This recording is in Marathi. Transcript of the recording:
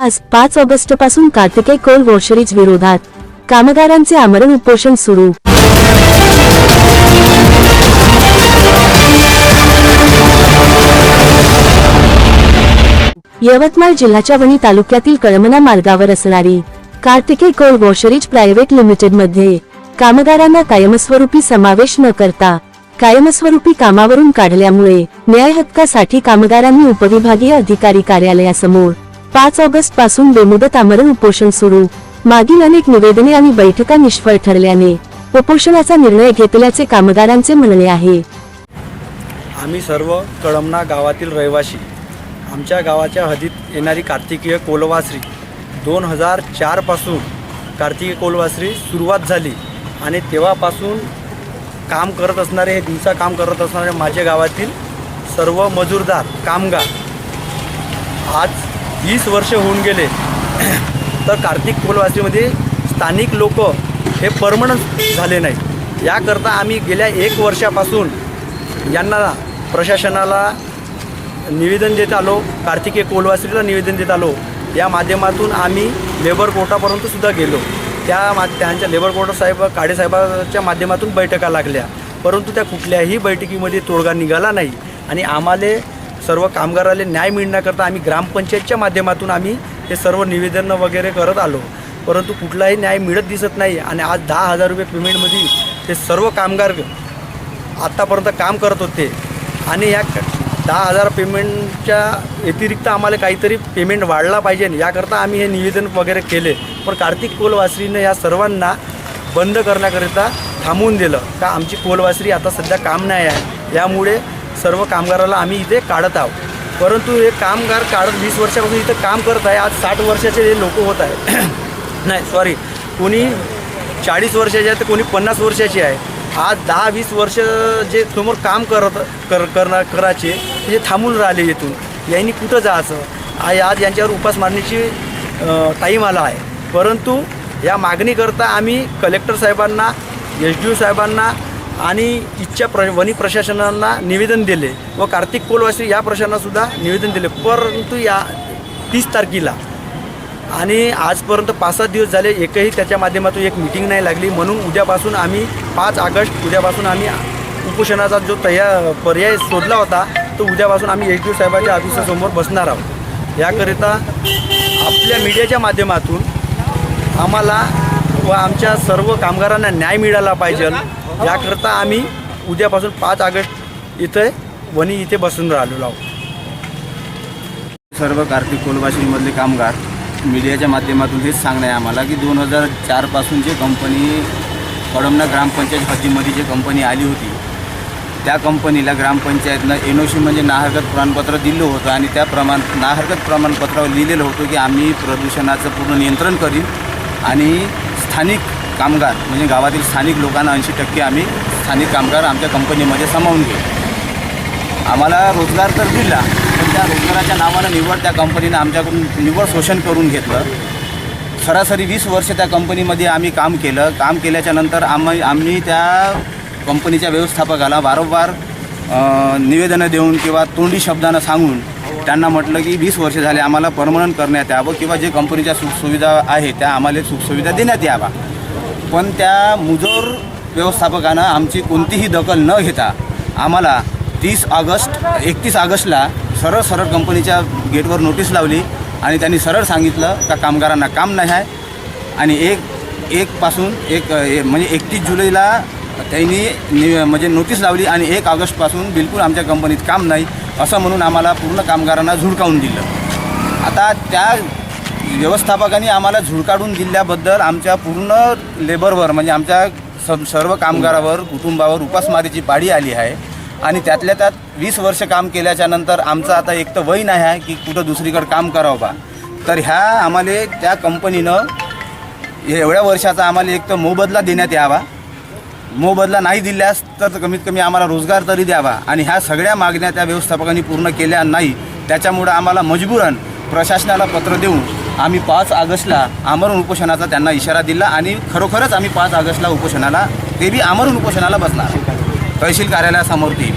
आज पाच ऑगस्टपासून कार्तिके कोल वॉशरीज विरोधात. कामगारांचे आमरण उपोषण सुरू. यवतमाळ जिल्ह्याच्या वणी तालुक्यातील कळमना मार्गावर असणारी कार्तिके कोल वॉशरीज प्रायव्हेट लिमिटेडमध्ये कामगारांना कायमस्वरूपी समावेश न करता कायमस्वरूपी कामावरून काढल्यामुळे न्याय हक्कासाठी कामगारांनी उपविभागीय अधिकारी कार्यालयासमोर पाच ऑगस्टपासून बेमुदत आमरण उपोषण सुरू. मागील अनेक निवेदने आणि बैठका निष्फळ ठरल्याने उपोषणाचा निर्णय घेतल्याचे कामगारांचे म्हणणे आहे. आम्ही सर्व कळमना गावातील रहिवासी आमच्या गावाच्या हदीत येणारी कार्तिकीय कोलवासरी. दोन हजार चारपासून कार्तिकीय कोलवासरी सुरुवात झाली आणि तेव्हापासून काम करत असणारे हे दिवसा काम करत असणारे माझ्या गावातील सर्व मजूरदार कामगार आज वीस वर्ष होऊन गेले. तर कार्तिक कोलवासीमध्ये स्थानिक लोक हे परमनंट झाले नाही याकरता आम्ही गेल्या एक वर्षापासून यांना प्रशासनाला निवेदन देत आलो कार्तिके कोलवासीला निवेदन देत आलो. या माध्यमातून आम्ही लेबर कोर्टापर्यंत सुद्धा गेलो. त्या मा त्यांच्या लेबर कोर्ट साहेब काळेसाहेबाच्या माध्यमातून बैठका लागल्या. परंतु त्या कुठल्याही बैठकीमध्ये तोडगा निघाला नाही. आणि आम्हाला सर्व कामगाराला न्याय मिळण्याकरता आम्ही ग्रामपंचायतच्या माध्यमातून आम्ही हे सर्व निवेदन वगैरे करत आलो. परंतु कुठलाही न्याय मिळत दिसत नाही आणि आज दहा हजार रुपये पेमेंटमध्ये हे सर्व कामगार आत्तापर्यंत काम करत होते. आणि या दहा हजार पेमेंटच्या व्यतिरिक्त आम्हाला काहीतरी पेमेंट वाढला पाहिजे याकरता आम्ही हे निवेदन वगैरे केले. पण कार्तिक कोलवासरीनं या सर्वांना बंद करण्याकरिता थांबवून दिलं. का आमची कोलवासरी आता सध्या काम नाही आहे. यामुळे सर्व कामगाराला आम्ही इथे काढत आहोत. परंतु हे कामगार काढत वीस वर्षापासून इथं काम करत आहे. आज साठ वर्षाचे हे लोक होत आहे नाही सॉरी कोणी चाळीस वर्षाचे आहे तर कोणी पन्नास वर्षाचे आहे. आज दहा वीस वर्ष जे समोर काम करत कर करणार करायचे ते थांबून राहिले इथून. यांनी कुठं जायचं? आज यांच्यावर उपास मारण्याची टाईम आला आहे. परंतु या मागणीकरता आम्ही कलेक्टर साहेबांना एस डी ओ साहेबांना आणि इच्छा प्र वनी प्रशासनाला निवेदन दिले व कार्तिक कोलवासी या प्रशासनासुद्धा निवेदन दिले. परंतु या तीस तारखेला आणि आजपर्यंत पाच सात दिवस झाले एकही त्याच्या माध्यमातून एक मिटिंग नाही लागली. म्हणून उद्यापासून आम्ही पाच ऑगस्ट उद्यापासून आम्ही उपोषणाचा जो तया पर्याय शोधला होता तो उद्यापासून आम्ही एच डी साहेबांच्या ऑफिसासमोर बसणार आहोत. याकरिता आपल्या मीडियाच्या माध्यमातून आम्हाला व आमच्या सर्व कामगारांना न्याय मिळाला पाहिजे. याकरता आम्ही उद्यापासून पाच ऑगस्ट इथे वणी इथे बसून राहिलेलो आहोत. सर्व कार्तिक कोलवाशीमधले कामगार मीडियाच्या माध्यमातून हेच सांगणं आहे आम्हाला की दोन हजार चारपासून जे कंपनी कडमना ग्रामपंचायत हद्दीमध्ये जी कंपनी आली होती त्या कंपनीला ग्रामपंचायतनं एन ओ सी म्हणजे नाहरकत प्रमाणपत्र दिलं होतं आणि त्या प्रमाण नाहरकत प्रमाणपत्रावर लिहिलेलं होतं की आम्ही प्रदूषणाचं पूर्ण नियंत्रण करीन आणि स्थानिक कामगार म्हणजे गावातील स्थानिक लोकांना ऐंशी टक्के आम्ही स्थानिक कामगार आमच्या कंपनीमध्ये सामावून घेऊ. आम्हाला रोजगार तर दिला पण त्या रोजगाराच्या नावानं निवड त्या कंपनीनं आमच्याकडून निवड शोषण करून घेतलं. सरासरी वीस वर्ष त्या कंपनीमध्ये आम्ही काम केलं. काम केल्याच्यानंतर आम्ही आम्ही त्या कंपनीच्या व्यवस्थापकाला वारंवार निवेदनं देऊन किंवा तोंडी शब्दानं सांगून त्यांना म्हटलं की वीस वर्ष झाले आम्हाला परमनंट करण्यात यावं किंवा जे कंपनीच्या सुखसुविधा आहे त्या आम्हाला सुखसुविधा देण्यात यावा पण त्या मुजोर व्यवस्थापकानं आमची कोणतीही दखल न घेता आम्हाला तीस ऑगस्ट एकतीस ऑगस्टला सरळ सरळ कंपनीच्या गेटवर नोटीस लावली आणि त्यांनी सरळ सांगितलं का कामगारांना काम नाही आहे. आणि एक एकपासून एक ए- म्हणजे एकतीस जुलैला त्यांनी म्हणजे नोटीस लावली आणि एक ऑगस्टपासून बिलकुल आमच्या कंपनीत काम नाही. असं म्हणून आम्हाला पूर्ण कामगारांना झुडकावून दिलं. आता त्या व्यवस्थापकांनी आम्हाला झुडकाडून दिल्याबद्दल आमच्या पूर्ण लेबरवर म्हणजे आमच्या स सर्व कामगारावर कुटुंबावर उपासमारीची पाळी आली आहे. आणि त्यातल्या त्यात वीस वर्ष काम केल्याच्यानंतर आमचं आता एक तर वय नाही आहे की कुठं दुसरीकडं काम करावं बा. तर ह्या आम्हाला त्या कंपनीनं एवढ्या वर्षाचा आम्हाला एक तर मोबदला देण्यात यावा. मोबदला नाही दिल्यास तर कमीत कमी आम्हाला रोजगार तरी द्यावा. आणि ह्या सगळ्या मागण्या त्या व्यवस्थापकांनी पूर्ण केल्या नाही त्याच्यामुळं आम्हाला मजबूरन प्रशासनाला पत्र देऊन आम्ही पाच ऑगस्टला आमरण उपोषणाचा त्यांना इशारा दिला आणि खरोखरच आम्ही पाच ऑगस्टला उपोषणाला ते बी आमरण उपोषणाला बसणार. तहसील कार्यालयासमोर ती.